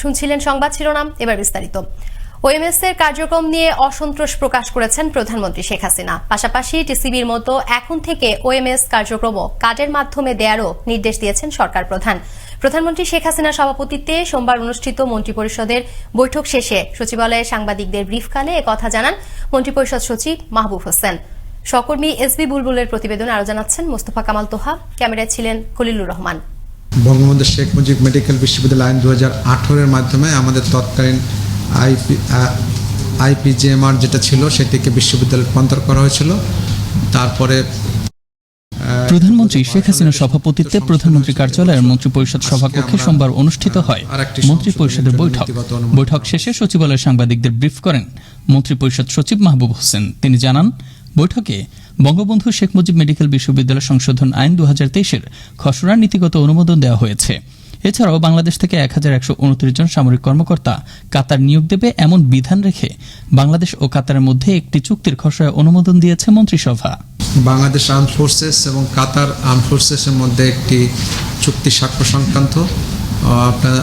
শুনছিলেন সংবাদ শিরোনাম, এবার বিস্তারিত। ওএমএস এর কার্যক্রম নিয়ে অসন্তোষ প্রকাশ করেছেন প্রধানমন্ত্রী শেখ হাসিনা। পাশাপাশি টিসিবির মতো এখন থেকে ওএমএস কার্যক্রমও কার্ডের মাধ্যমে দেয়ারও নির্দেশ দিয়েছেন সরকার প্রধান। প্রধানমন্ত্রী শেখ হাসিনার সভাপতিত্বে সোমবার অনুষ্ঠিত মন্ত্রিপরিষদের বৈঠক শেষে সচিবালয়ে সাংবাদিকদের ব্রিফকালে একথা জানান মন্ত্রিপরিষদ সচিব মাহবুব হোসেন। সহকর্মী এসবি বুলবুলের প্রতিবেদন আরও জানাচ্ছেন মোস্তফা কামাল তোহা। ক্যামেরায় ছিলেন খলিলুর রহমান। বঙ্গবন্ধু শেখ মুজিব মেডিকেল বিশ্ববিদ্যালয় আইন দু হাজার মাধ্যমে আমাদের তৎকালীন আইপি আইপিজিএমআর যেটা ছিল সেটিকে বিশ্ববিদ্যালয়ে রূপান্তর করা হয়েছিল। তারপরে প্রধানমন্ত্রী শেখ হাসিনার সভাপতিত্বে প্রধানমন্ত্রী কার্যালয়ের মন্ত্রিপরিষদ সভাকক্ষে সোমবার অনুষ্ঠিত হয় আরেকটি মন্ত্রিপরিষদের বৈঠক। বৈঠক শেষে সচিবালয়ে সাংবাদিকদের ব্রিফ করেন মন্ত্রিপরিষদ সচিব মাহবুব হোসেন। তিনি জানান বৈঠকে বঙ্গবন্ধু শেখ মুজিব মেডিকেল বিশ্ববিদ্যালয় সংশোধন আইন দু হাজার তেইশের খসড়া নীতিগত অনুমোদন দেওয়া হয়েছে। এছাড়াও বাংলাদেশ থেকে এক হাজার একশো উনত্রিশ জন সামরিক কর্মকর্তা কাতার নিয়োগ দেবে এমন বিধান রেখে বাংলাদেশ ও কাতারের মধ্যে একটি চুক্তির খসড়া অনুমোদন দিয়েছে মন্ত্রিসভা। বাংলাদেশ আর্ম ফোর্সেস এবং কাতার আর্ম ফোর্সেসের মধ্যে একটি চুক্তি স্বাক্ষর সংক্রান্ত। আপনারা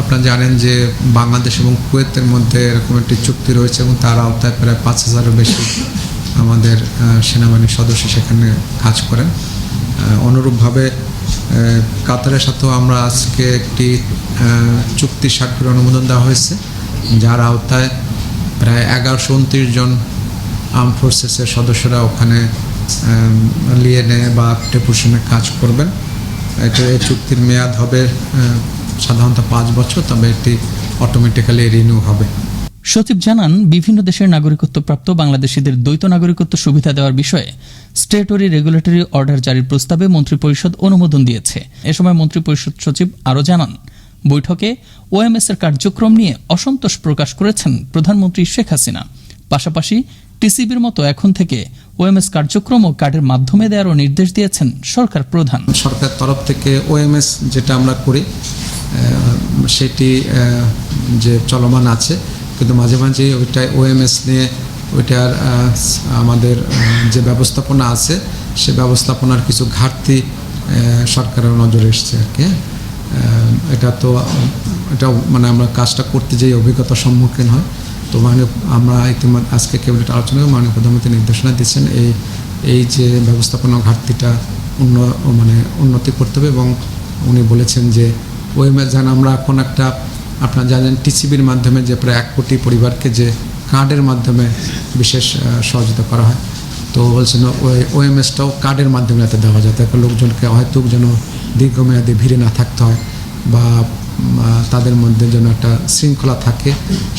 আপনারা জানেন যে বাংলাদেশ এবং কুয়েতের মধ্যে এরকম একটি চুক্তি রয়েছে এবং তার আওতায় প্রায় পাঁচ হাজারের বেশি আমাদের সেনাবাহিনীর সদস্য সেখানে কাজ করেন। অনুরূপভাবে কাতারের সাথেও আমরা আজকে একটি চুক্তি স্বাক্ষর অনুমোদন দেওয়া হয়েছে, যার আওতায় প্রায় এগারোশো উনত্রিশ জন আর্ম ফোর্সেসের সদস্যরা ওখানে লিয়েনে বা ডেপুটেশনে কাজ করবেন। এটা এই চুক্তির মেয়াদ হবে সাধারণত পাঁচ বছর, তবে এটি অটোমেটিক্যালি রিনিউ হবে। সচিব জানান, বিভিন্ন দেশের নাগরিকত্বপ্রাপ্ত বাংলাদেশিদের দ্বৈত নাগরিকত্ব সুবিধা দেওয়ার বিষয়ে স্টেটরি রেগুলেটরি অর্ডার জারির প্রস্তাবে মন্ত্রিপরিষদ অনুমোদন দিয়েছে। এ সময় মন্ত্রিপরিষদ সচিব আরও জানান, বৈঠকে ওএমএস এর কার্যক্রম নিয়ে অসন্তোষ প্রকাশ করেছেন প্রধানমন্ত্রী শেখ হাসিনা। পাশাপাশি টিসিবির মতো এখন থেকে ওএমএস কার্যক্রমও কার্ডের মাধ্যমে দেওয়ারও নির্দেশ দিয়েছেন সরকার প্রধান। সরকার তরফ থেকে ওএমএস যেটা আমরা করি সেটি যে চলমান আছে কিন্তু মাঝে মাঝে ওইটা ওএমএস নিয়ে ওইটার আমাদের যে ব্যবস্থাপনা আছে, সে ব্যবস্থাপনার কিছু ঘাটতি সরকারের নজরে এসছে আর কি হ্যাঁ? এটা তো, এটা মানে আমরা কাজটা করতে যেই অভিজ্ঞতার সম্মুখীন হয়, তো মানে আমরা ইতিমধ্যে আজকে ক্যাবিনেট আলোচনায় মাননীয় প্রধানমন্ত্রী নির্দেশনা দিচ্ছেন এই এই যে ব্যবস্থাপনা ঘাটতিটা উন্ন মানে উন্নতি করতে হবে এবং উনি বলেছেন যে ওএমএস যেন আমরা এখন একটা আপনারা জানেন, টিসিবির মাধ্যমে যে প্রায় এক কোটি পরিবারকে যে কার্ডের মাধ্যমে বিশেষ সহযোগিতা করা হয়, তো বলছেন, ওই ওএমএসটাও কার্ডের মাধ্যমে যাতে দেওয়া যায়। তাতে লোকজনকে হয়তো যেন দীর্ঘমেয়াদী ভিড়ে না থাকতে হয় বা তাদের মধ্যে যেন একটা শৃঙ্খলা থাকে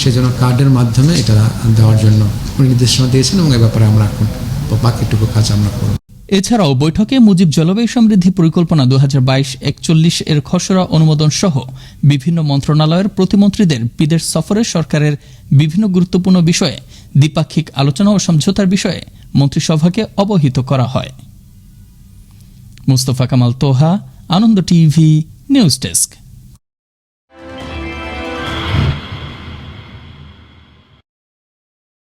সেজন্য কার্ডের মাধ্যমে এটা দেওয়ার জন্য উনি নির্দেশনা দিয়েছেন এবং এ ব্যাপারে আমরা এখন বাকিটুকু কাজ আমরা করব। এছাড়াও বৈঠকে মুজিব জলবায়ু সমৃদ্ধি পরিকল্পনা দু হাজার বাইশ, একচল্লিশ এর খসড়া অনুমোদন সহ বিভিন্ন মন্ত্রণালয়ের প্রতিমন্ত্রীদের বিদেশ সফরে সরকারের বিভিন্ন গুরুত্বপূর্ণ বিষয়ে দ্বিপাক্ষিক আলোচনা ও সমঝোতার বিষয়ে মন্ত্রিসভাকে অবহিত করা হয়। Mustafa Kamal Toha, Ananda TV, news desk.